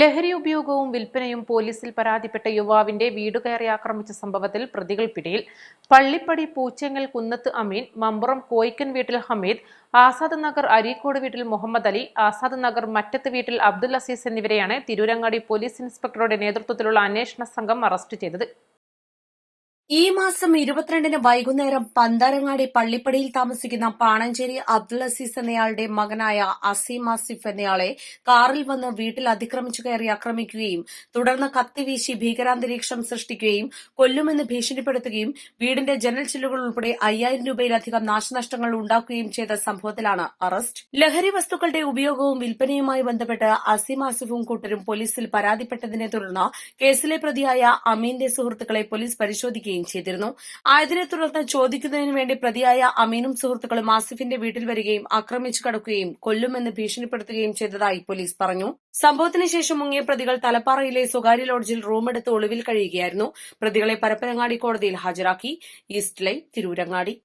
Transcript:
ലഹരി ഉപയോഗവും വിൽപ്പനയും പോലീസിൽ പരാതിപ്പെട്ട യുവാവിന്റെ വീട് കയറി ആക്രമിച്ച സംഭവത്തിൽ പ്രതികൾ പിടിയിൽ പള്ളിപ്പടി പൂച്ചെങ്ങൽ കുന്നത്ത് അമീൻ മമ്പുറം കോയിക്കൻ വീട്ടിൽ ഹമീദ് ആസാദ് നഗർ അരീക്കോട് വീട്ടിൽ മുഹമ്മദ് അലി ആസാദ് നഗർ മറ്റത്ത് വീട്ടിൽ അബ്ദുൽ അസീസ് എന്നിവരെയാണ് തിരൂരങ്ങാടി പോലീസ് ഇൻസ്പെക്ടറുടെ നേതൃത്വത്തിലുള്ള അന്വേഷണ സംഘം അറസ്റ്റ് ചെയ്തത്. ഈ മാസം ഇരുപത്തിരണ്ടിന് വൈകുന്നേരം പന്തരങ്ങാടി പള്ളിപ്പടിയിൽ താമസിക്കുന്ന പാണഞ്ചേരി അബ്ദുൽ അസീസ് എന്നയാളുടെ മകനായ അസീം ആസിഫ് എന്നയാളെ കാറിൽ വന്ന് വീട്ടിൽ അതിക്രമിച്ചു കയറി ആക്രമിക്കുകയും തുടർന്ന് കത്തിവീശി ഭീകരാന്തരീക്ഷം സൃഷ്ടിക്കുകയും കൊല്ലുമെന്ന് ഭീഷണിപ്പെടുത്തുകയും വീടിന്റെ ജനൽ ചില്ലുകൾ ഉൾപ്പെടെ അയ്യായിരം രൂപയിലധികം നാശനഷ്ടങ്ങൾ ഉണ്ടാക്കുകയും ചെയ്ത സംഭവത്തിലാണ് അറസ്റ്റ്. ലഹരി വസ്തുക്കളുടെ ഉപയോഗവും വിൽപ്പനയുമായി ബന്ധപ്പെട്ട് അസീം ആസിഫും കൂട്ടരും പോലീസിൽ പരാതിപ്പെട്ടതിനെ തുടർന്ന് കേസിലെ പ്രതിയായ അമീന്റെ സുഹൃത്തുക്കളെ പോലീസ് പരിശോധിക്കുകയും ചെയ്തിരുന്നു. ആയതിനെ തുടർന്ന് ചോദിക്കുന്നതിന് വേണ്ടി പ്രതിയായ അമീനും സുഹൃത്തുക്കളും ആസിഫിന്റെ വീട്ടിൽ വരികയും ആക്രമിച്ചു കടക്കുകയും കൊല്ലുമെന്ന് ഭീഷണിപ്പെടുത്തുകയും ചെയ്തതായി പോലീസ് പറഞ്ഞു. സംഭവത്തിന് ശേഷം മുങ്ങിയ പ്രതികൾ തലപ്പാറയിലെ സ്വകാര്യ ലോഡ്ജിൽ റൂമെടുത്ത് ഒളിവിൽ കഴിയുകയായിരുന്നു. പ്രതികളെ പരപ്പനങ്ങാടി കോടതിയിൽ ഹാജരാക്കി. East line Tirurangadi.